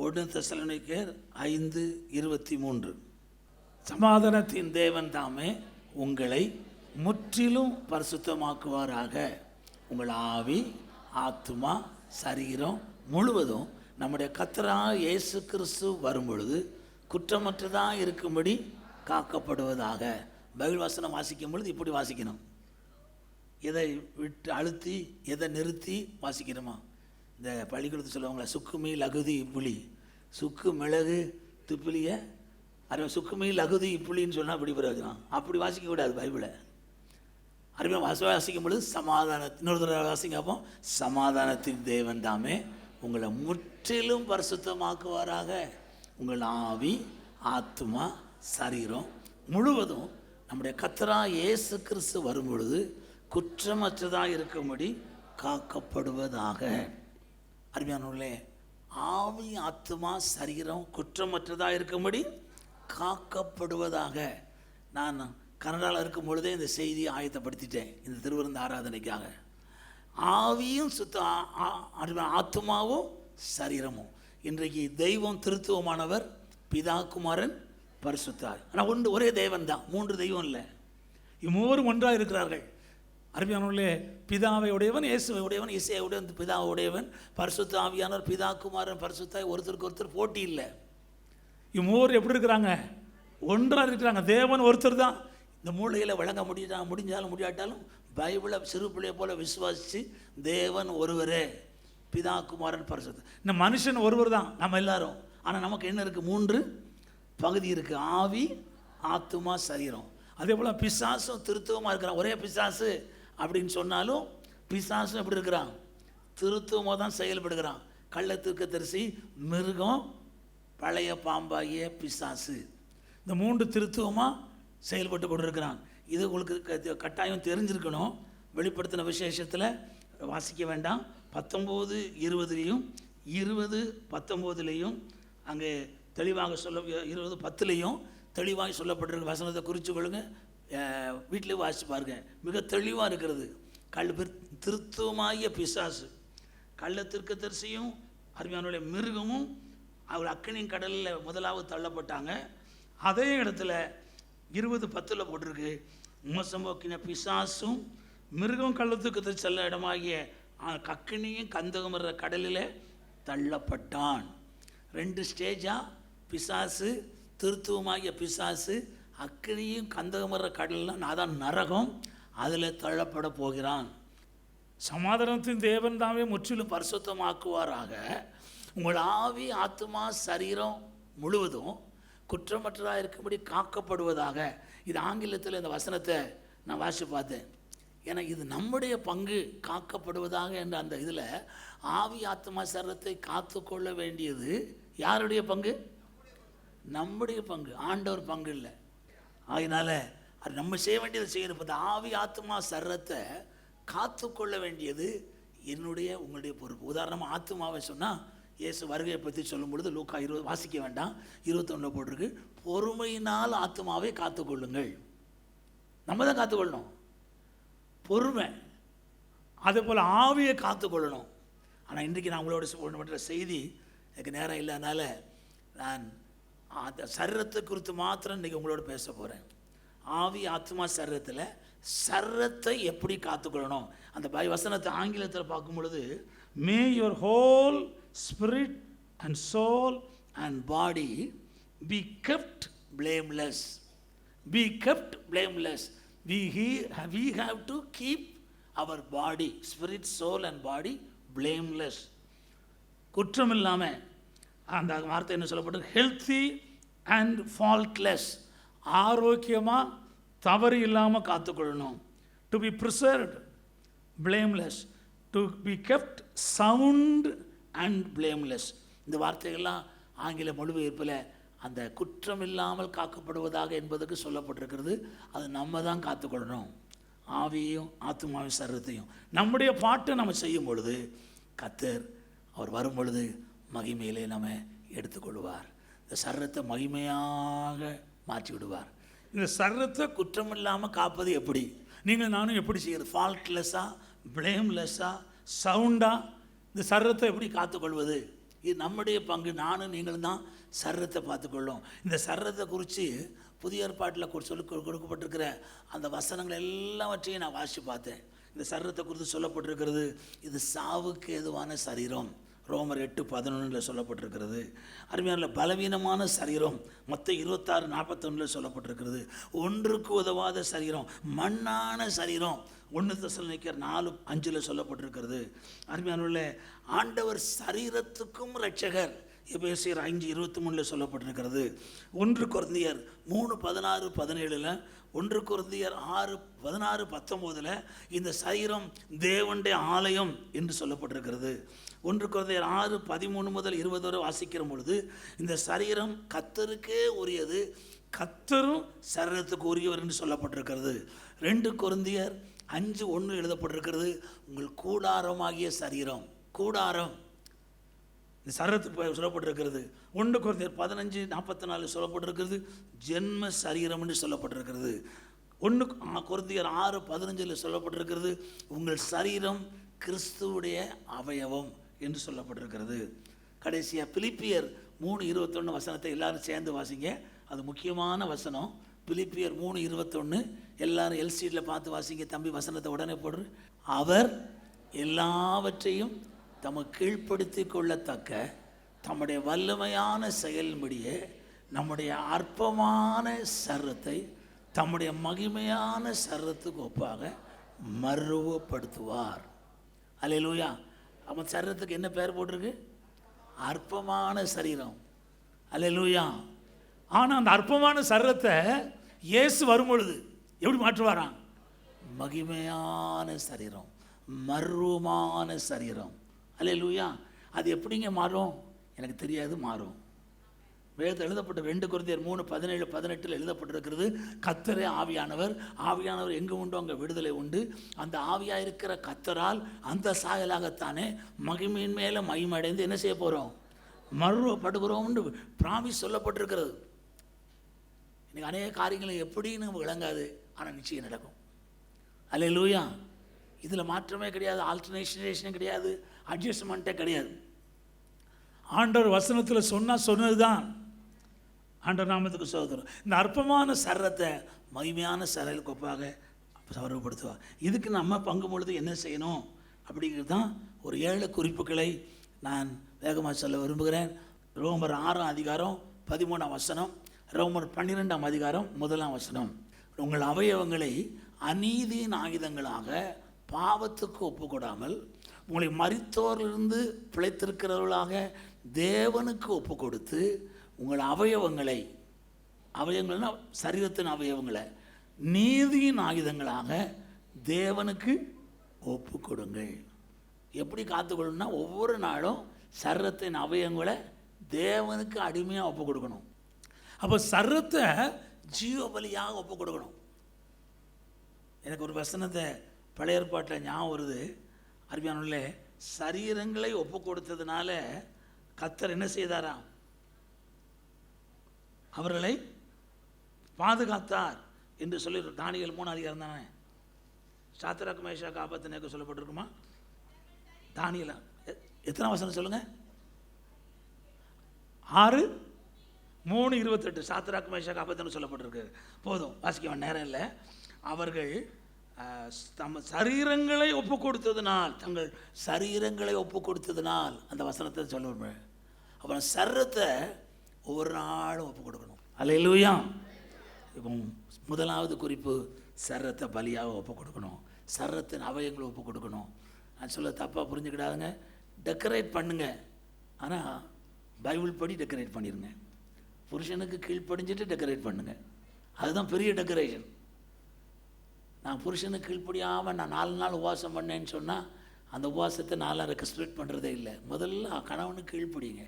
ஒன்று தெசலோனிக்கேர் ஐந்து இருபத்தி மூன்று. சமாதானத்தின் தேவன் தாமே உங்களை முற்றிலும் பரிசுத்தமாக்குவாராக. உங்கள் ஆவி ஆத்துமா சரீரம் முழுவதும் நம்முடைய கத்தராக இயேசு கிறிஸ்து வரும் பொழுது குற்றமற்றதாக இருக்கும்படி காக்கப்படுவதாக. பைபிள் வசனம் வாசிக்கும் பொழுது இப்படி வாசிக்கணும். எதை விட்டு அழுத்தி எதை நிறுத்தி வாசிக்கணுமா? இந்த பள்ளிக்கூடத்தில் சொல்லுவாங்களே சுக்குமி லகுதி புலி. சுக்கு மிளகு துப்பிலிய அருமை சுக்குமையில் லகுதி இப்புளின்னு சொன்னால் அப்படி பிரயோஜனம். அப்படி வாசிக்கக்கூடாது பைபிளை. அருமையாக வாச வாசிக்கும் பொழுது சமாதான இன்னொரு தடவை வாசிங்க அப்போ சமாதானத்தின் தேவன் தாமே உங்களை முற்றிலும் பரிசுத்தமாக்குவாராக. உங்கள் ஆவி ஆத்மா சரீரம் முழுவதும் நம்முடைய கத்தரா இயேசு கிறிஸ்து வரும் பொழுது குற்றமற்றதாக இருக்கும்படி காக்கப்படுவதாக. அருமையானவர்களே ஆவி ஆத்துமா சரீரம் குற்றமற்றதாக இருக்கும்படி காக்கப்படுவதாக நான் கனடாவில் இருக்கும் பொழுதே இந்த செய்தியை ஆயத்தப்படுத்திட்டேன் இந்த திருவிருந்த ஆராதனைக்காக. ஆவியும் சுத்த ஆ- ஆ- சரீரமும். இன்றைக்கு தெய்வம் திருத்துவமானவர் பிதா குமாரன் பரிசுத்தார். ஆனால் ஒன்று ஒரே தெய்வம் தான் மூன்று தெய்வம் இல்லை. இம்மூவரும் ஒன்றாக இருக்கிறார்கள். அருமையானவர்களே பிதாவை உடையவன் இயேசுவை உடையவன் இசையை உடையவன் பிதாவை உடையவன் பரிசுத்த ஆவியானவர் பிதா குமாரன் பரிசுத்தாய் ஒருத்தருக்கு ஒருத்தர் போட்டி இல்லை. இம்மூவர் எப்படி இருக்கிறாங்க? ஒன்றாக இருக்கிறாங்க. தேவன் ஒருத்தர் தான். இந்த மூளையில் வழங்க முடியா முடிஞ்சாலும் முடியாட்டாலும் பைபிளை சிறு பிள்ளையை போல விசுவாசித்து தேவன் ஒருவரே. பிதா குமாரன் பரிசுத்த. இந்த மனுஷன் ஒருவர் தான் நம்ம எல்லாரும். ஆனால் நமக்கு என்ன இருக்குது மூன்று பகுதி இருக்குது ஆவி ஆத்துமா சரீரம். அதே போல் பிசாசும் திருத்துவமாக இருக்கிறான். ஒரே பிசாசு. அப்படின்னு சொன்னாலும் பிசாசும் எப்படி இருக்கிறான்? திருத்துவமாக தான் செயல்படுகிறான். கள்ளத்துக்கு தரிசி மிருகம் பழைய பாம்பாகிய பிசாசு. இந்த மூன்று திருத்துவமாக செயல்பட்டு கொண்டிருக்கிறான். இது உங்களுக்கு க- கட்டாயம் தெரிஞ்சிருக்கணும். வெளிப்படுத்தின விசேஷத்தில் வாசிக்க வேண்டாம். பத்தொம்போது இருபதுலேயும் இருபது பத்தொம்போதுலேயும் அங்கே தெளிவாக சொல்ல இருபது பத்துலேயும் தெளிவாக சொல்லப்பட்டிருக்க. வசனத்தை குறித்து கொள்ளுங்கள் வீட்டிலே வாசித்து பாருங்கள் மிக தெளிவாக இருக்கிறது. கல் திருத்துவமாகிய பிசாசு. கள்ளத்திற்கு தரிசியும் அருமையானுடைய மிருகமும் அவர் அக்கனின் கடலில் முதலாவது தள்ளப்பட்டாங்க. அதே இடத்துல இருபது பத்தில் போட்டிருக்கு. மோசம்போக்கின பிசாசும் மிருகம் கள்ளத்துக்கு செல்ல இடமாகிய கக்கினியும் கந்தகமர கடலில் தள்ளப்பட்டான். ரெண்டு ஸ்டேஜாக பிசாசு திருத்துவமாகிய பிசாசு அக்கினியும் கந்தகமர கடலில் அதான் நரகம் அதில் தள்ளப்பட போகிறான். சமாதானத்தின் தேவன் தாமே முற்றிலும் பரிசுத்தமாக்குவாராக. உங்கள் ஆவி ஆத்துமா சரீரம் முழுவதும் குற்றமற்றதாக இருக்கும்படி காக்கப்படுவதாக. இது ஆங்கிலத்தில் இந்த வசனத்தை நான் வாசி பார்த்தேன். ஏன்னா இது நம்முடைய பங்கு காக்கப்படுவதாக என்ற அந்த இதில் ஆவி ஆத்மா சரீரத்தை காத்துக்கொள்ள வேண்டியது யாருடைய பங்கு? நம்முடைய பங்கு. ஆண்டவர் பங்கு இல்லை. அதனால் அது நம்ம செய்ய வேண்டியதை செய்யணும். இப்போ ஆவி ஆத்மா சரத்தை காத்துக்கொள்ள வேண்டியது என்னுடைய உங்களுடைய பொறுப்பு. உதாரணமாக ஆத்மாவை சொன்னால் இயேசு வருகையை பற்றி சொல்லும் பொழுது லூக்கா இருபது வாசிக்க வேண்டாம். இருபத்தொன்று போட்டிருக்கு. பொறுமையினால் ஆத்மாவை காத்துக்கொள்ளுங்கள். நம்ம தான் காத்துக்கொள்ளணும். பொறுமை. அதே போல் ஆவியை காத்துக்கொள்ளணும். ஆனால் இன்றைக்கி நான் உங்களோட சொல்லப்படுற செய்தி எனக்கு நேரம் இல்லாதனால நான் அந்த சரீரத்தை குறித்து மாத்திரம் இன்றைக்கி உங்களோட பேச போகிறேன் ஆவி ஆத்மா சரீரத்தில் சரத்தை எப்படி காத்துக்கொள்ளணும்? அந்த பை வசனத்தை ஆங்கிலத்தில் பார்க்கும் பொழுது may your whole spirit and soul and body be kept blameless be kept blameless we he we have to keep our body spirit soul and body blameless குற்றம் இல்லாமல் அந்த வார்த்தை என்ன சொல்லப்பட்டது? ஹெல்த்தி அண்ட் ஃபால்ட்லெஸ் ஆரோக்கியமாக தவறு இல்லாமல் காத்துக்கொள்ளணும். To be preserved blameless to be kept sound and blameless இந்த வார்த்தைகள்லாம் ஆங்கில மொழிபெயர்ப்பில் அந்த குற்றம் இல்லாமல் காக்கப்படுவதாக என்பதுக்கு சொல்லப்பட்டிருக்கிறது. அது நம்ம தான் காத்துக்கொள்ளணும். ஆவியையும் ஆத்மாவின் சரத்தையும் நம்முடைய பாட்டை நம்ம செய்யும் பொழுது கத்தர் அவர் வரும் பொழுது மகிமையிலே நம்ம எடுத்துக்கொள்வார். இந்த சரீரத்தை மகிமையாக மாற்றி விடுவார். இந்த சர்வத்தை குற்றம் இல்லாமல் காப்பது எப்படி? நீங்கள் நானும் எப்படி செய்கிறது ஃபால்ட்லெஸ்ஸாக பிளேம்லெஸ்ஸாக சவுண்டாக இந்த சரீரத்தை எப்படி காத்துக்கொள்வது? இது நம்முடைய பங்கு. நானும் நீங்களும் தான் சர்ரத்தை பார்த்துக்கொள்ளும். இந்த சர்ரத்தை குறித்து புதிய ஏற்பாட்டில் சொல்லி கொடுக்கப்பட்டிருக்கிற அந்த வசனங்கள் எல்லாவற்றையும் நான் வாசித்து பார்த்தேன். இந்த சர்ரத்தை குறித்து சொல்லப்பட்டிருக்கிறது இது சாவுக்கு ஏதுவான சரீரம். ரோமர் எட்டு பதினொன்றில் சொல்லப்பட்டிருக்கிறது. அருமையான பலவீனமான சரீரம் மொத்த இருபத்தாறு நாற்பத்தொன்னில் சொல்லப்பட்டிருக்கிறது. ஒன்றுக்கு உதவாத சரீரம் மண்ணான சரீரம். ஒன்று தசனிக்கர் நாலு அஞ்சில் சொல்லப்பட்டிருக்கிறது. அருமையான ஆண்டவர் சரீரத்துக்கும் ரட்சகர் எபேசியர் அஞ்சு இருபத்தி மூணில் சொல்லப்பட்டிருக்கிறது. ஒன்று குருந்தியர் மூணு பதினாறு பதினேழில் ஒன்று குருந்தியர் ஆறு பதினாறு பத்தொம்போதில் இந்த சரீரம் தேவனுடைய ஆலயம் என்று சொல்லப்பட்டிருக்கிறது. ஒன்று குருந்தியர் ஆறு பதிமூணு முதல் இருபது வரை வாசிக்கிற பொழுது இந்த சரீரம் கத்தருக்கே உரியது. கத்தரும் சரீரத்துக்கு உரியவர் என்று சொல்லப்பட்டிருக்கிறது. ரெண்டு குழந்தையர் அஞ்சு ஒன்று எழுதப்பட்டிருக்கிறது. உங்கள் கூடாரமாகிய சரீரம் கூடாரம். இந்த சரீரத்துக்கு சொல்லப்பட்டிருக்கிறது. ஒன்று குழந்தையர் பதினஞ்சு நாற்பத்தி நாலு சொல்லப்பட்டிருக்கிறது. ஜென்ம சரீரம் என்று சொல்லப்பட்டிருக்கிறது. ஒன்று குருந்தியர் ஆறு பதினஞ்சில் சொல்லப்பட்டிருக்கிறது. உங்கள் சரீரம் கிறிஸ்துவுடைய அவயவம். என்று சொல்லப்பட்டிருக்கிறது. கடைசியாக பிலிப்பியர் மூணு இருபத்தொன்று வசனத்தை எல்லாரும் சேர்ந்து வாசிங்க. அது முக்கியமான வசனம். பிலிப்பியர் மூணு இருபத்தொன்று எல்லாரும் எல்சீடில் பார்த்து வாசிங்க. தம்பி வசனத்தை உடனே போடுற அவர் எல்லாவற்றையும் தம கீழ்ப்படுத்தி கொள்ளத்தக்க தம்முடைய வல்லமையான செயல்படியே நம்முடைய அற்பமான சரத்தை தம்முடைய மகிமையான சரத்துக்கு ஒப்பாக மருவப்படுத்துவார் அல்லேலூயா அவன் சரீரத்துக்கு என்ன பேர் போட்டிருக்கு? அற்பமான சரீரம். அல்ல லூயா ஆனால் அந்த அற்பமான சரீரத்தை இயேசு வரும்பொழுது எப்படி மாற்றுவாராம் மகிமையான சரீரம் மர்வமான சரீரம். அல்ல லூயா அது எப்படிங்க மாறும்? எனக்கு தெரியாது மாறும். வேதத்தில் எழுதப்பட்ட ரெண்டு குருந்தியர் மூணு பதினேழு பதினெட்டில் எழுதப்பட்டிருக்கிறது. கத்தரே ஆவியானவர். ஆவியானவர் எங்கே உண்டோ அங்கே விடுதலை உண்டு. அந்த ஆவியாக இருக்கிற கத்தரால் அந்த சாயலாகத்தானே மகிமையின் மேலே மகிமடைந்து என்ன செய்ய போகிறோம் மருவப்படுகிறோம்னு பிராமிஸ் சொல்லப்பட்டிருக்கிறது. இன்றைக்கி அநேக காரியங்களும் எப்படின்னு விளங்காது ஆனால் நிச்சயம் நடக்கும். அல்ல லூயா இதில் மாற்றமே கிடையாது ஆல்டர்னேஷனேஷனே கிடையாது அட்ஜஸ்ட்மெண்ட்டே கிடையாது. ஆண்டவர் வசனத்தில் சொன்னது தான் ஆண்ட நாமத்துக்கு சோதரம் இந்த அற்பமான சரத்தை மகிமையான சரலுக்கு ஒப்பாக சௌரவப்படுத்துவார் இதுக்கு நம்ம பங்கு பொழுது என்ன செய்யணும்? அப்படிங்கிறது தான் ஒரு ஏழு குறிப்புகளை நான் வேகமாக சொல்ல விரும்புகிறேன். ரோமர் ஆறாம் அதிகாரம் பதிமூணாம் வசனம் ரோமர் பன்னிரெண்டாம் அதிகாரம் முதலாம் வசனம். உங்கள் அவயவங்களை அநீதியின் ஆயுதங்களாக பாவத்துக்கு ஒப்புக்கொடாமல் உங்களை மறித்தோரிலிருந்து பிழைத்திருக்கிறவர்களாக தேவனுக்கு ஒப்பு கொடுத்து உங்கள் அவயவங்களை அவயவங்கள்னா சரீரத்தின் அவயவங்களை நீதியின் ஆயுதங்களாக தேவனுக்கு ஒப்பு கொடுங்கள் எப்படி காத்துக்கொள்ளணும்னா ஒவ்வொரு நாளும் சரீரத்தின் அவயவங்களை தேவனுக்கு அடிமையாக ஒப்பு கொடுக்கணும் அப்போ சரீரத்தை ஜீவபலியாக ஒப்பு கொடுக்கணும் எனக்கு ஒரு வசனத்தை பழைய ஏற்பாட்டில் ஞாபகம் வருது. அருமையானுள்ள சரீரங்களை ஒப்பு கொடுத்ததுனால கத்தர் என்ன செய்தாராம்? அவர்களை பாதுகாத்தார் என்று சொல்லி தானியல் மூணு அதிகாரம் தானே? சாத்திராக்கு மேஷா ஆபத்து நேக்கு சொல்லப்பட்டிருக்குமா? தானியல எத்தனை வசனம் சொல்லுங்க? ஆறு மூணு இருபத்தெட்டு. சாத்திராக்கு மேஷா ஆபத்துன்னு சொல்லப்பட்டிருக்கு. போதும் வாசிக்க நேரம் இல்லை. அவர்கள் தம் சரீரங்களை ஒப்பு கொடுத்ததினால் தங்கள் சரீரங்களை ஒப்பு கொடுத்ததினால் அந்த வசனத்தை சொல்ல அப்புறம் சரத்தை ஒவ்வொரு நாளும் ஒப்பு கொடுக்கணும். அல்லையிலூயா இப்போ முதலாவது குறிப்பு சரத்தை பலியாக ஒப்பு கொடுக்கணும். சரத்தின் அவயங்களை ஒப்பு கொடுக்கணும். நான் சொல்ல தப்பாக புரிஞ்சுக்கிடாதுங்க. டெக்கரேட் பண்ணுங்க. ஆனால் பைபிள் படி டெக்கரேட் பண்ணிடுங்க புருஷனுக்கு கீழ்ப்படிஞ்சிட்டு டெக்கரேட் பண்ணுங்க. அதுதான் பெரிய டெக்கரேஷன் நான் புருஷனுக்கு கீழ்ப்படியாமல் நான் நாலு நாள் உபவாசம் பண்ணேன்னு சொன்னால் அந்த உபவாசத்தை நாலாம் ரெக்கஸ்ட்ரேட் பண்ணுறதே இல்லை. முதல்ல கணவனுக்கு கீழ்ப்படிங்க.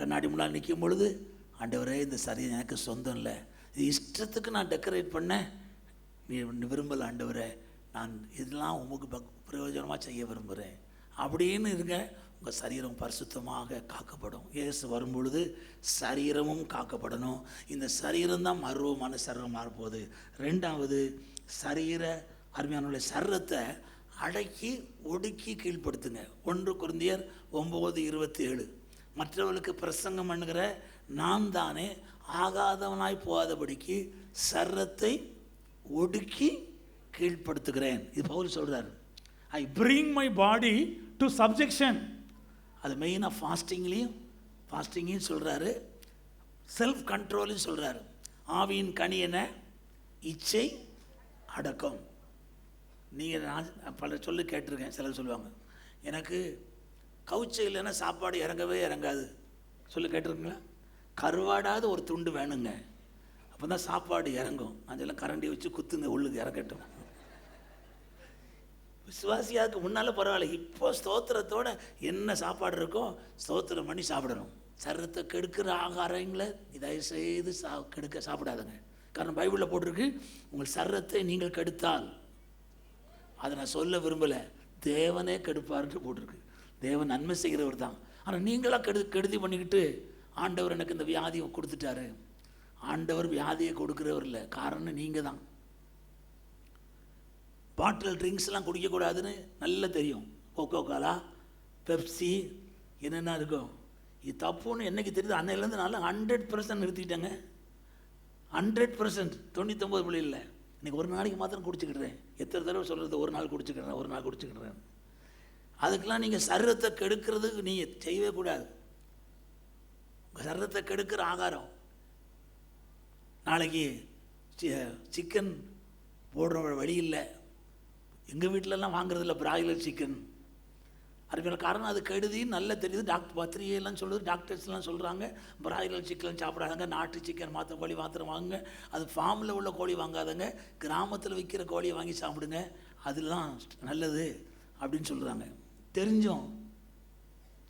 கண்ணாடி முன்னால் நிற்கும் பொழுது ஆண்டவரே இந்த சரீரம் எனக்கு சொந்தம் இல்லை. இது இஷ்டத்துக்கு நான் டெக்கரேட் பண்ணேன். நீ விரும்பலை ஆண்டவரே. நான் இதெல்லாம் உமக்கு பக் பிரயோஜனமாக செய்ய விரும்புகிறேன் அப்படின்னு இருங்க. உங்கள் சரீரம் பரிசுத்தமாக காக்கப்படும். இயேசு வரும்பொழுது சரீரமும் காக்கப்படணும். இந்த சரீரம் தான் மருவமான சரீரம் மாறப்போகுது. ரெண்டாவது சரீர அருமையான சரீரத்தை அடக்கி ஒடுக்கி கீழ்ப்படுத்துங்க. ஒன்று குருந்தியர் ஒம்பது இருபத்தி ஏழு. மற்றவர்களுக்கு பிரசங்கம் பண்ணுகிற நான் தானே ஆகாதவனாய் போகாதபடிக்கு சர்ரத்தை ஒடுக்கி கீழ்ப்படுத்துகிறேன். இது பவுல் சொல்கிறார் I bring my body to subjection அது மெயினாக ஃபாஸ்டிங்லேயும் ஃபாஸ்டிங்கையும் சொல்கிறாரு செல்ஃப் கண்ட்ரோலையும் சொல்கிறாரு ஆவியின் கனி என்ன? இச்சை அடக்கம். நீங்கள் நான் பல சொல்லு கேட்டிருக்கேன் சிலர் சொல்லுவாங்க. எனக்கு கவுச்சு இல்லைன்னா சாப்பாடு இறங்கவே இறங்காது. சொல்லி கேட்டிருக்கீங்களா? கருவாடாவது ஒரு துண்டு வேணுங்க. அப்போ தான் சாப்பாடு இறங்கும். அதெல்லாம் கரண்டி வச்சு குத்துங்க உள்ளுக்கு இறக்கட்டும். விசுவாசியாவுக்கு முன்னால் பரவாயில்ல. இப்போ ஸ்தோத்திரத்தோட என்ன சாப்பாடு இருக்கோ ஸ்தோத்திரம் பண்ணி சாப்பிடணும். சரத்தை கெடுக்கிற ஆகாரங்களை தயவு செய்து சா கெடுக்க சாப்பிடாதுங்க. காரணம் பைபிளில் போட்டிருக்கு உங்கள் சரத்தை நீங்கள் கெடுத்தால். அதை நான் சொல்ல விரும்பலை. தேவனே கெடுப்பார்னு போட்டிருக்கு. தேவன் நன்மை செய்கிறவர் தான். ஆனால் நீங்களாக கெடு கெடுதி பண்ணிக்கிட்டு ஆண்டவர் எனக்கு இந்த வியாதியை கொடுத்துட்டாரு. ஆண்டவர் வியாதியை கொடுக்குறவர் இல்லை. காரணம் நீங்கள் தான். பாட்டில் ட்ரிங்க்ஸ்லாம் குடிக்கக்கூடாதுன்னு நல்லா தெரியும். கோகோ காலா பெப்சி என்னென்ன இருக்கும் இது தப்புன்னு என்னைக்கு தெரியுது? அன்னையிலேருந்து நான் ஹண்ட்ரட் பர்சன்ட் நிறுத்திட்டேங்க ஹண்ட்ரட் பர்சன்ட் தொண்ணூத்தொம்பது புள்ளி இல்லை. இன்றைக்கி ஒரு நாளைக்கு மாத்திரம் குடிச்சுக்கிடுறேன். எத்தனை தடவை சொல்கிறது ஒரு நாள் குடிச்சுக்கிறேன் ஒரு நாள் குடிச்சுக்கிறேன் அதுக்கெல்லாம் நீங்கள் சர்வத்தை கெடுக்கிறதுக்கு நீங்கள் செய்யவே கூடாது. உங்கள் சர்வத்தை கெடுக்கிற ஆகாரம். நாளைக்கு சிக்கன் போடுற வழி இல்லை. எங்கள் வீட்டிலலாம் வாங்குறதில்ல பிராய்லர் சிக்கன் அதுக்கான காரணம் அது கெடுதி நல்லா தெரியுது. டாக்டர் பத்திரிகையெல்லாம் சொல்லுது டாக்டர்ஸ்லாம் சொல்கிறாங்க பிராய்லர் சிக்கன் சாப்பிடாதங்க நாட்டு சிக்கன் மாற்ற கோழி மாத்திரம் வாங்குங்க. அது ஃபார்மில் உள்ள கோழி வாங்காதங்க. கிராமத்தில் விற்கிற கோழியை வாங்கி சாப்பிடுங்க. அதெல்லாம் நல்லது அப்படின்னு சொல்கிறாங்க தெரிஞ்சோம்.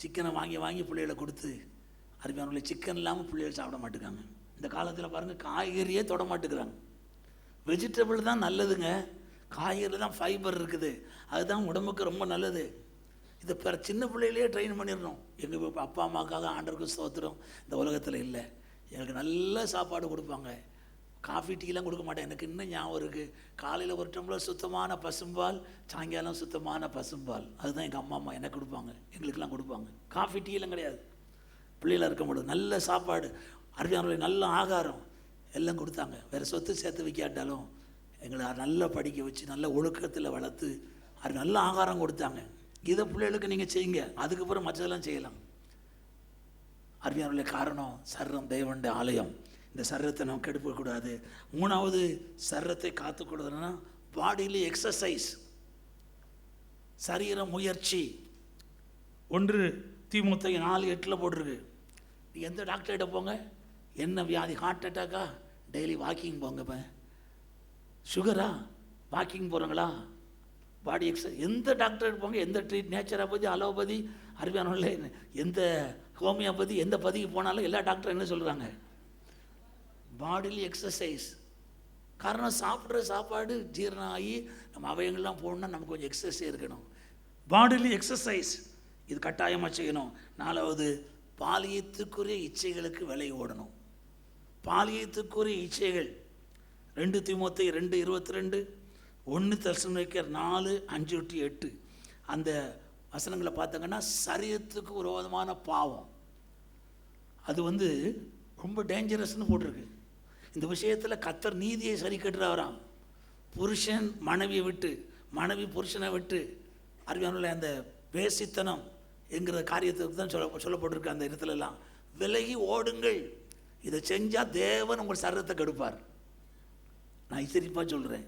சிக்கனை வாங்கி வாங்கி பிள்ளைகளை கொடுத்து அருமையானவர்களை சிக்கன் இல்லாமல் பிள்ளைகள் சாப்பிட மாட்டேங்காங்க இந்த காலத்தில் பாருங்கள் காய்கறியே தொட மாட்டேங்கிறாங்க வெஜிடபிள் தான் நல்லதுங்க. காய்கறியில் தான் ஃபைபர் இருக்குது. அதுதான் உடம்புக்கு ரொம்ப நல்லது. இதை பிற சின்ன பிள்ளையிலேயே ட்ரெயின் பண்ணிடணும். எங்கள் அப்பா அம்மாக்காக ஆண்டருக்கு சோத்திரம் இந்த உலகத்தில் இல்லை. எங்களுக்கு நல்ல சாப்பாடு கொடுப்பாங்க. காஃபி டீலாம் கொடுக்க மாட்டேன். எனக்கு இன்னும் ஞாபகம் இருக்குது காலையில் ஒரு டம்ளர் சுத்தமான பசும்பால் சாயங்காலம் சுத்தமான பசும்பால். அதுதான் எங்கள் அம்மா அம்மா எனக்கு கொடுப்பாங்க. எங்களுக்கெல்லாம் கொடுப்பாங்க. காஃபி டீலாம் கிடையாது. பிள்ளைகளாக இருக்க முடியும் நல்ல சாப்பாடு அருமையான நல்ல ஆகாரம் எல்லாம் கொடுத்தாங்க. வேறு சொத்து சேர்த்து வைக்காட்டாலும் எங்களை நல்லா படிக்க வச்சு நல்ல ஒழுக்கத்தில் வளர்த்து அது நல்ல ஆகாரம் கொடுத்தாங்க. இதை பிள்ளைகளுக்கு நீங்கள் செய்யுங்க. அதுக்கப்புறம் மற்றதெல்லாம் செய்யலாம். அருமையான காரணம் சர்வம் தேவண்ட ஆலயம். இந்த சரீரத்தை நம்ம கெடுக்கக்கூடாது. மூணாவது சரீரத்தை காத்துக்கூடாதுன்னா பாடியிலே எக்ஸசைஸ் சரீர முயற்சி. ஒன்று திமுக நாலு எட்டில் போட்டிருக்கு. நீ எந்த டாக்டர்கிட்ட போங்க? என்ன வியாதி? ஹார்ட் அட்டாக்கா டெய்லி வாக்கிங் போங்க இப்போ. சுகரா வாக்கிங் போகிறங்களா பாடி எக்ஸசைஸ் எந்த டாக்டர் போங்க? எந்த ட்ரீட் நேச்சுரோபதி அலோபதி அறிவியானவர்களே எந்த ஹோமியோபதி எந்த பதிக்கு போனாலும் எல்லா டாக்டரும் என்ன சொல்கிறாங்க பாடிலி எக்ஸசைஸ் காரணம் சாப்பிட்ற சாப்பாடு ஜீரணம் ஆகி நம்ம அவயங்கள்லாம் போகணுன்னா நமக்கு கொஞ்சம் எக்ஸசைஸ் இருக்கணும். பாடிலி எக்ஸசைஸ் இது கட்டாயமாக செய்யணும். நாலாவது பாலியத்துக்குரிய இச்சைகளுக்கு விலை ஓடணும். பாலியத்துக்குரிய இச்சைகள். ரெண்டு திமுத்தி ரெண்டு இருபத்தி ரெண்டு ஒன்று தரிசனிக்கர் நாலு அஞ்சு எட்டு எட்டு. அந்த வசனங்களை பார்த்தாங்கன்னா சரீரத்துக்கு விரோதமான பாவம். அது வந்து ரொம்ப டேஞ்சரஸ்னு போட்டிருக்கு. இந்த விஷயத்தில் கத்தர் நீதியை சரி கட்டுறாராம் புருஷன் மனைவியை விட்டு மனைவி புருஷனை விட்டு அறிவியான அந்த வேசித்தனம் என்கிற காரியத்துக்கு தான் சொல்ல சொல்லப்பட்டிருக்கு அந்த இடத்துலலாம். விலகி ஓடுங்கள். இதை செஞ்சால் தேவன் உங்கள் சரீரத்தை கெடுப்பார். நான் இசரிப்பாக சொல்கிறேன்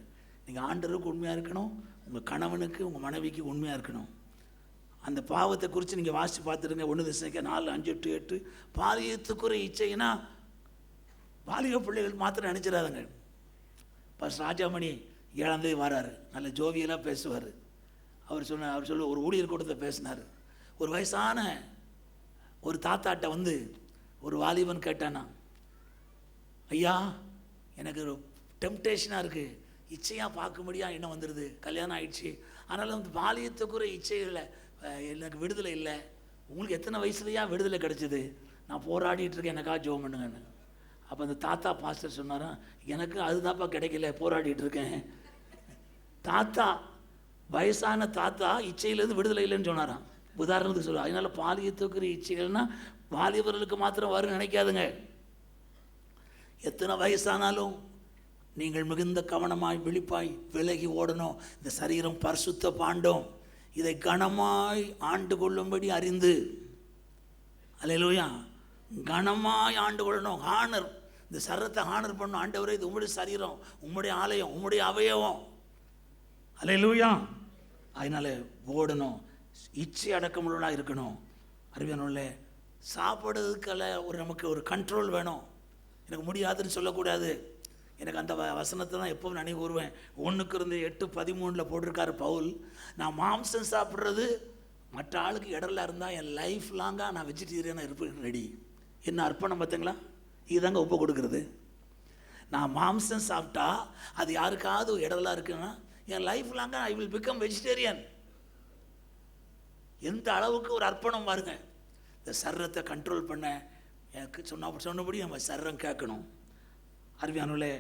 நீங்கள் ஆண்டருக்கு உண்மையாக இருக்கணும். உங்கள் கணவனுக்கு உங்கள் மனைவிக்கு உண்மையாக இருக்கணும். அந்த பாவத்தை குறித்து நீங்கள் வாசித்து பார்த்துருங்க. ஒன்று திசைக்க நாலு அஞ்சு எட்டு எட்டு. பாரியத்துக்குரிய இச்சைனா பாலிக பிள்ளைகள் மாத்திரம் நினச்சிடாதுங்க. ஃபஸ்ட் ராஜாமணி ஏழாந்தேதி வராரு. நல்ல ஜோவியெல்லாம் பேசுவார். அவர் சொன்ன அவர் சொல்ல ஒரு ஊழியர் கூட்டத்தை பேசினார். ஒரு வயசான ஒரு தாத்தாட்ட வந்து ஒரு வாலிபன் கேட்டானா ஐயா எனக்கு ஒரு டெம்டேஷனாக இருக்குது இச்சையாக பார்க்க என்ன வந்துடுது கல்யாணம் ஆயிடுச்சு. ஆனாலும் வந்து பாலியத்துக்குற இச்சைகளில் எனக்கு விடுதலை இல்லை. உங்களுக்கு எத்தனை வயசுலையா விடுதலை கிடைச்சிது? நான் போராடிட்டு இருக்கேன். எனக்கா ஜோம் பண்ணுங்கன்னு. அப்போ அந்த தாத்தா பாஸ்டர் சொன்னாராம் எனக்கு அதுதான்ப்பா கிடைக்கல போராடிட்டு இருக்கேன். தாத்தா வயசான தாத்தா இச்சையிலேருந்து விடுதலை இல்லைன்னு சொன்னாராம். உதாரணத்துக்கு சொல்லுவார் அதனால பாலியத்துக்குரிய இச்சைகள்னா வாலிபர்களுக்கு மாத்திரம் வரும்னு நினைக்காதுங்க. எத்தனை வயசானாலும் நீங்கள் மிகுந்த கவனமாய் விழிப்பாய் விலகி ஓடணும். இந்த சரீரம் பரிசுத்த பாண்டோம். இதை கனமாய் ஆண்டு கொள்ளும்படி அறிந்து. அலையிலோயா கனமாய் ஆண்டு கொள்ளணும். ஹானர் இந்த சரத்தை ஹானர் பண்ணணும் ஆண்டவரே இது உம்முடைய சரீரம் உம்முடைய ஆலயம் உம்முடைய அவயவம். அல்லையா அதனால ஓடணும் இச்சை அடக்கமுள்ளவனாக இருக்கணும். அறிவியனுள்ள சாப்பிடுறதுக்கெல்லாம் ஒரு நமக்கு ஒரு கண்ட்ரோல் வேணும். எனக்கு முடியாதுன்னு சொல்லக்கூடாது. எனக்கு அந்த வசனத்தை தான் எப்பவும் நினைவு கூறுவேன். ஒன்றுக்கு இருந்து எட்டு பதிமூணில் போட்டிருக்காரு பவுல். நான் மாம்சம் சாப்பிட்றது மற்ற ஆளுக்கு இடர்ல இருந்தால் என் லைஃப் லாங்காக நான் வெஜிடேரியனாக இருப்பேன் ரெடி என்ன அர்ப்பணம் பார்த்தீங்களா? இதுதாங்க ஒப்பு கொடுக்குறது. நான் மாம்சம் சாப்பிட்டா அது யாருக்காவது இடம்லாம் இருக்குன்னா என் லைஃப் லாங்காக ஐ வில் பிகம் வெஜிடேரியன் எந்த அளவுக்கு ஒரு அர்ப்பணம் பாருங்க. இந்த சர்ரத்தை கண்ட்ரோல் பண்ண எனக்கு சொன்ன சொன்னபடி நம்ம சர்ரம் கேட்கணும். அருமையானவர்களே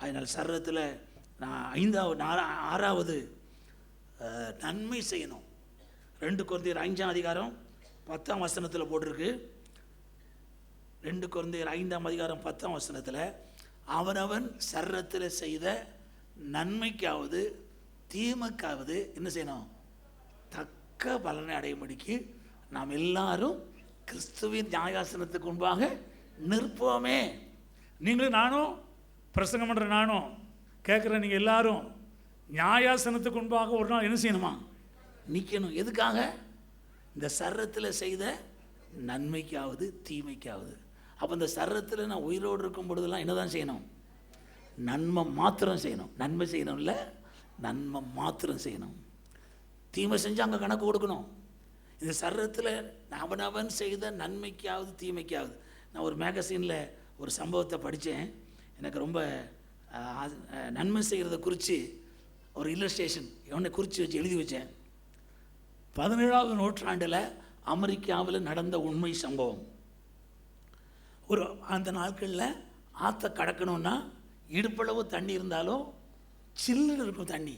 அதனால் சர்ரத்தில் நான் ஐந்தாவது ஆறாவது நன்மை செய்யணும். ரெண்டு குழந்தையர் ஐந்தாம் அதிகாரம் பத்தாம் வசனத்தில் போட்டிருக்கு. ரெண்டு குழந்தையர் ஐந்தாம் அதிகாரம் பத்தாம் வசனத்தில் அவனவன் சர்ரத்தில் செய்த நன்மைக்காவது தீமைக்காவது என்ன செய்யணும்? தக்க பலனை அடையும்படிக்கு நாம் எல்லாரும் கிறிஸ்துவின் நியாயாசனத்துக்கு முன்பாக நிற்போமே. நீங்களும் நானும் பிரசங்கம் பண்ணுற நானும் கேட்குற நீங்கள் எல்லாரும் நியாயாசனத்துக்கு முன்பாக ஒரு நாள் என்ன செய்யணுமா? நிற்கணும் எதுக்காக? இந்த சர்ரத்தில் செய்த நன்மைக்காவது தீமைக்காவது. அப்போ இந்த சரத்தில் நான் உயிரோடு இருக்கும் பொழுதெல்லாம் என்னதான் செய்யணும்? நன்மை மாத்திரம் செய்யணும். நன்மை செய்யணும் இல்லை நன்மை மாத்திரம் செய்யணும். தீமை செஞ்சு அங்கே கணக்கு கொடுக்கணும். இந்த சரத்தில் அவனவன் செய்த நன்மைக்காவது தீமைக்காவது. நான் ஒரு மேகசீனில் ஒரு சம்பவத்தை படித்தேன். எனக்கு ரொம்ப நன்மை செய்கிறத குறித்து ஒரு இல்லஸ்ட்ரேஷன் எவனை குறித்து வச்சு எழுதி வச்சேன். பதினேழாவது நூற்றாண்டில் அமெரிக்காவில் நடந்த உண்மை சம்பவம். ஒரு அந்த நாட்களில் ஆற்றை கடக்கணும்னா இடுப்பளவு தண்ணி இருந்தாலும் சில்லுன்னு இருக்கும் தண்ணி.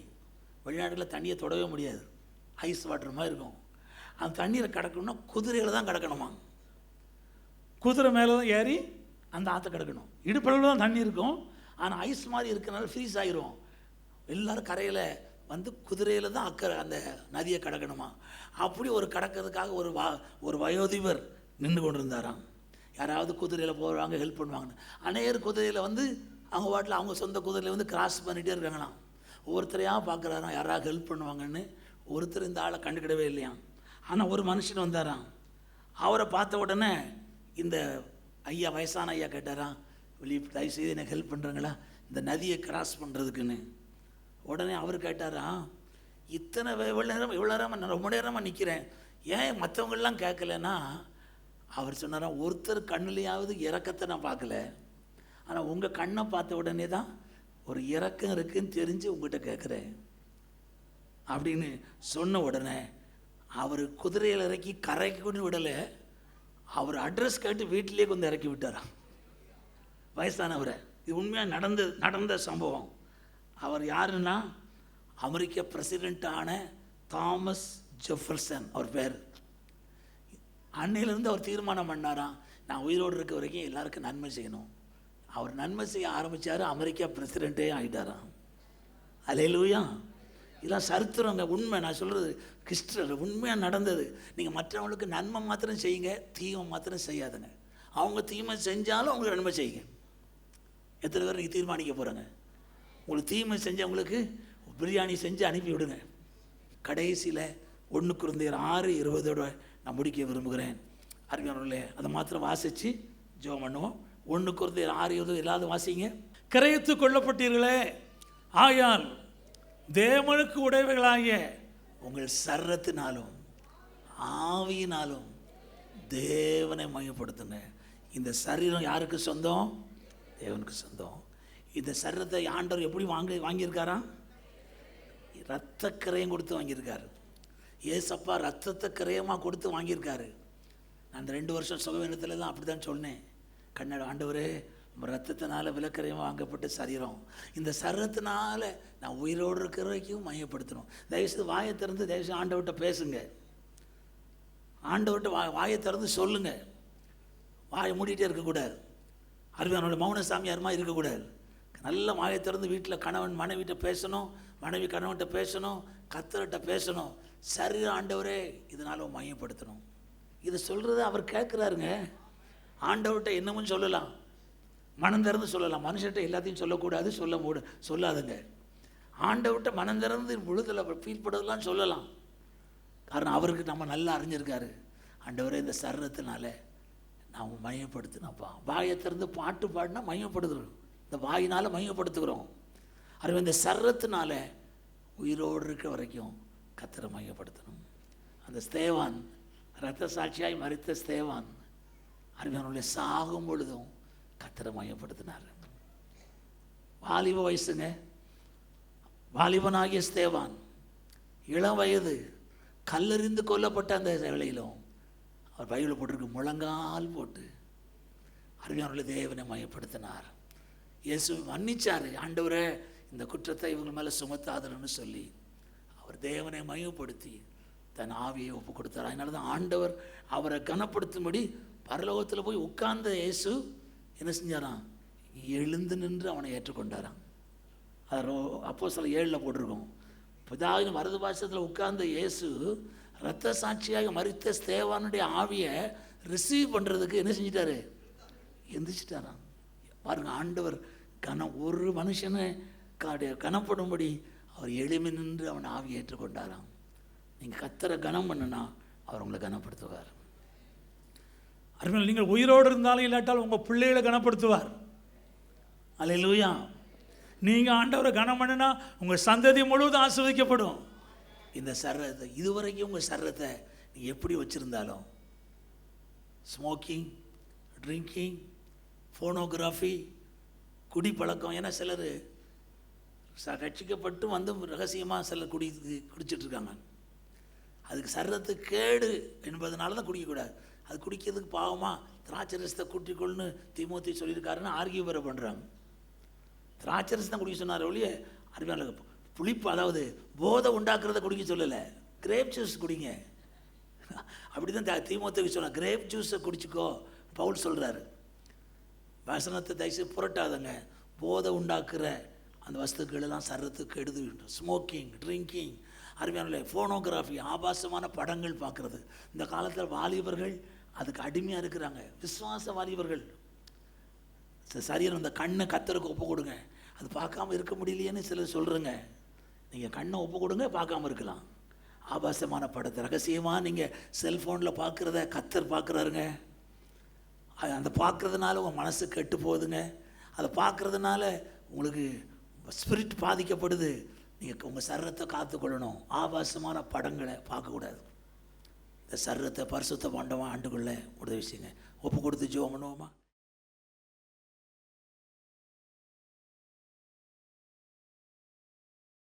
வெளிநாட்டில் தண்ணியை தொடவே முடியாது. ஐஸ் வாட்டர் மாதிரி இருக்கும். அந்த தண்ணீரை கடக்கணும்னா குதிரையில் தான் கடக்கணுமா? குதிரை மேலே தான் ஏறி அந்த ஆற்றை கடக்கணும். இடுப்பளவில் தான் தண்ணி இருக்கும். ஆனால் ஐஸ் மாதிரி இருக்கிறனால ஃப்ரீஸ் ஆகிரும் எல்லோரும் கரையில் வந்து குதிரையில் தான் அக்கறை அந்த நதியை கடக்கணுமா? அப்படி ஒரு கடக்கிறதுக்காக ஒரு வா ஒரு வயோதிபர் நின்று கொண்டு இருந்தாராம் யாராவது குதிரையில் போகிறாங்க ஹெல்ப் பண்ணுவாங்கன்னு. அநேகர் குதிரையில் வந்து அவங்க வாட்டில் அவங்க சொந்த குதிரையில் வந்து கிராஸ் பண்ணிகிட்டே இருக்காங்களாம். ஒவ்வொருத்தரையாக பார்க்குறாராம் யாராவது ஹெல்ப் பண்ணுவாங்கன்னு. ஒருத்தர் இந்த ஆளை கண்டுக்கிடவே இல்லையாம். ஆனால் ஒரு மனுஷன் வந்தாராம். அவரை பார்த்த உடனே இந்த ஐயா வயசான ஐயா கேட்டாராம் வெளியே தயவு செய்து எனக்கு ஹெல்ப் பண்ணுறாங்களா இந்த நதியை கிராஸ் பண்ணுறதுக்குன்னு உடனே அவர் கேட்டாராம் இத்தனை இவ்வளோ நேரம் இவ்வளோ நேரமாக நான் ரொம்ப நேரமாக நிற்கிறேன் ஏன் மற்றவங்களெலாம் கேட்கலன்னா அவர் சொன்னாராம் ஒருத்தர் கண்ணுலையாவது இறக்கத்தை நான் பார்க்கல. ஆனால் உங்கள் கண்ணை பார்த்த உடனே தான் ஒரு இறக்கம் இருக்குன்னு தெரிஞ்சு உங்ககிட்ட கேட்குறேன் அப்படின்னு சொன்ன உடனே அவர் குதிரையில் இறக்கி கரைக்கு கொண்டு விடலை. அவர் அட்ரஸ் கேட்டு வீட்டிலேயே கொண்டு இறக்கி விட்டாராம் வயசானவரை. இது உண்மையாக நடந்த நடந்த சம்பவம். அவர் யாருன்னா அமெரிக்க பிரசிடெண்ட்டான தாமஸ் ஜெஃபர்சன் அவர் பேர். அன்னையிலேருந்து அவர் தீர்மானம் பண்ணாராம் நான் உயிரோடு இருக்க வரைக்கும் எல்லாருக்கும் நன்மை செய்யணும். அவர் நன்மை செய்ய ஆரம்பித்தார் அமெரிக்கா பிரசிடெண்ட்டே ஆகிட்டாராம் அலையிலூயா. இதெல்லாம் சரித்திரங்க உண்மை. நான் சொல்கிறது கிறிஸ்டர் உண்மையாக நடந்தது. நீங்கள் மற்றவங்களுக்கு நன்மை மாத்திரம் செய்யுங்க தீமை மாத்திரம் செய்யாதுங்க. அவங்க தீமை செஞ்சாலும் அவங்களுக்கு நன்மை செய்யுங்க. எத்தனை பேர் நீங்கள் தீர்மானிக்க போகிறாங்க உங்களுக்கு தீமை செஞ்சவங்களுக்கு பிரியாணி செஞ்சு அனுப்பி விடுங்க கடைசியில் ஒன்று குருந்தையர் ஆறு இருபதோட நான் முடிக்க விரும்புகிறேன். அறிஞர்களே அதை மாத்திரம் வாசித்து ஜோம் பண்ணுவோம். ஒன்று குருந்தையர் ஆறு இருபது இல்லாத வாசிங்க. கிரயத்து கொள்ளப்பட்டீர்களே. ஆயால் தேவனுக்கு உடையவைகளாகிய உங்கள் சரத்தினாலும் ஆவியினாலும் தேவனை மையப்படுத்துங்க இந்த சரீரம் யாருக்கு சொந்தம்? தேவனுக்கு சொந்தம். இந்த சரீரத்தை ஆண்டவர் எப்படி வாங்கி வாங்கியிருக்காராம் ரத்தக்கரையும் கொடுத்து வாங்கியிருக்காரு. ஏசப்பா ரத்தத்தை கிரயமாக கொடுத்து வாங்கியிருக்காரு. நான் அந்த ரெண்டு வருஷம் சுகவீனத்தில் தான் அப்படி தான் சொன்னேன். கண்ணாடி ஆண்டவரே நம்ம ரத்தத்தினால விலக்கரையும் வாங்கப்பட்ட சரீரம். இந்த சரீரத்தினால நான் உயிரோடு இருக்கிற வரைக்கும் மையப்படுத்தணும். தயவுசெய்து வாயை திறந்து தயவுசெய்து ஆண்டவர்கிட்ட பேசுங்க. ஆண்டவர்கிட்ட வா வாயை திறந்து சொல்லுங்க. வாயை மூடிட்டே இருக்கக்கூடாது. அருமையானோட மௌன சாமியாருமா இருக்கக்கூடாது. நல்ல வாயை திறந்து வீட்டில் கணவன் மனைவிட்ட பேசணும் மனைவி கணவன்கிட்ட பேசணும் கத்தர்கிட்ட பேசணும். சரி ஆண்டவரே இதனால் மையப்படுத்தணும் இது சொல்கிறது அவர் கேட்குறாருங்க. ஆண்டவர்கிட்ட என்னமும் சொல்லலாம். மனம் திறந்து சொல்லலாம். மனுஷன்ட்ட எல்லாத்தையும் சொல்லக்கூடாது சொல்ல மூட சொல்லாதுங்க. ஆண்டவர்கிட்ட மனம் திறந்து முழுதில் ஃபீல் பண்ணுறதெல்லாம் சொல்லலாம். காரணம் அவருக்கு நம்ம நல்லா அறிஞ்சிருக்காரு. ஆண்டவரே இந்த சரீரத்தினால நான் மையப்படுத்தினப்பா வாயை திறந்து பாட்டு பாடினா மையப்படுத்துகிறோம் இந்த வாயினால் மையப்படுத்துகிறோம் அது இந்த சர்றத்தினால உயிரோடு இருக்க வரைக்கும் கத்திர மையப்படுத்தணும். அந்த ஸ்தேவான் ரத்த சாட்சியாய் மறித்த ஸ்தேவான் அருமையானுடைய சாகும் பொழுதும் கத்திர மையப்படுத்தினார். வாலிப வயசுங்க. வாலிபனாகிய ஸ்தேவான் இளம் வயது கல்லறிந்து கொல்லப்பட்ட அந்த வேலையிலும் அவர் பைபிளில் போட்டிருக்கு முழங்கால் போட்டு அருமையானுள்ள தேவனை மையப்படுத்தினார். இயேசு மன்னிச்சார் ஆண்டவரே இந்த குற்றத்தை இவங்க மேலே சுமத்தாதன்னு சொல்லி அவர் தேவனை மையப்படுத்தி தன் ஆவியை ஒப்பு கொடுத்தார் அதனால தான் ஆண்டவர் அவரை கனப்படுத்தும்படி பரலோகத்தில் போய் உட்கார்ந்த இயேசு என்ன செஞ்சாராம்? எழுந்து நின்று அவனை ஏற்றுக்கொண்டாராம். அது அப்போ சில ஏழில் போட்டிருக்கோம். பிதாவின் வரது பாசத்தில் உட்கார்ந்த இயேசு இரத்த சாட்சியாக மறித்த ஸ்தேவானுடைய ஆவியை ரிசீவ் பண்ணுறதுக்கு என்ன செஞ்சிட்டாரு? எந்திரிச்சிட்டாராம். பாருங்கள் ஆண்டவர் கன ஒரு மனுஷனை காடைய கனப்படும்படி அவர் எளிமை நின்று அவன் ஆவியை ஏற்றுக்கொண்டாராம். நீங்கள் கத்தரை கனம் பண்ணுனா அவர் உங்களை கனப்படுத்துவார். அருமையில் நீங்கள் உயிரோடு இருந்தாலும் இல்லாட்டால் உங்கள் பிள்ளைகளை கனப்படுத்துவார். அல்லேலூயா. நீங்கள் ஆண்டவரை கனம் பண்ணினா உங்கள் சந்ததி முழுவதும் ஆசிர்வதிக்கப்படும். இந்த சர்ரத்தை இதுவரைக்கும் உங்கள் சர்ரத்தை நீ எப்படி வச்சுருந்தாலும். ஸ்மோக்கிங் ட்ரிங்கிங் ஃபோனோகிராஃபி குடிப்பழக்கம் ஏன்னா சிலர் ரட்சிக்கப்பட்டு வந்து ரகசியமாக சில குடி குடிச்சிட்டு இருக்காங்க அதுக்கு சர்ரத்துக்கு கேடு என்பதனால தான் குடிக்கக்கூடாது. அது குடிக்கிறதுக்கு பாவமாக திராட்சை ரசத்தை கூட்டிக்கொள்னு திமுத்தி சொல்லியிருக்காருன்னு ஆர்கியூ வேறு பண்ணுறாங்க திராட்சை ரசம் தான் குடிக்க சொன்னார் ஒழிய அருமையான புளிப்பு அதாவது போதை உண்டாக்குறத குடிக்க சொல்லலை. கிரேப் ஜூஸ் குடிங்க. அப்படி தான் தீமோத்துக்கு சொன்னார் கிரேப் ஜூஸை குடிச்சிக்கோ பவுல் சொல்கிறாரு வசனத்தை தயவுசெய்து புரட்டாதங்க. போதை உண்டாக்குற அந்த வஸ்துக்களெல்லாம் சர்றத்துக்கு கெடுது ஸ்மோக்கிங் ட்ரிங்கிங் அருமையான ஃபோனோகிராஃபி ஆபாசமான படங்கள் பார்க்குறது. இந்த காலத்தில் வாலிபர்கள் அதுக்கு அடிமையாக இருக்கிறாங்க. விஸ்வாச வாலிபர்கள் ச- அந்த கண்ணை கத்தருக்கு ஒப்பு கொடுங்க. அது பார்க்காம இருக்க முடியலையேன்னு சிலர் சொல்கிறேங்க நீங்கள் கண்ணை ஒப்பு கொடுங்க பார்க்காம இருக்கலாம். ஆபாசமான படத்தை ரகசியமாக நீங்கள் செல்ஃபோனில் பார்க்குறத கத்தர் பார்க்குறாருங்க. அது அந்த பார்க்குறதுனால உங்கள் மனசு கெட்டு போகுதுங்க. அதை பார்க்குறதுனால உங்களுக்கு ஸ்பிரிட் பாதிக்கப்படுது. நீங்கள் உங்கள் சர்ரத்தை காத்துக்கொள்ளணும். ஆபாசமான படங்களை பார்க்கக்கூடாது. இந்த சர்ரத்தை பரிசுத்த மண்டபம் ஆண்டுக்குள்ளே உதவி செய்யுங்க. ஒப்பு கொடுத்து ஜோம் பண்ணுவோமா?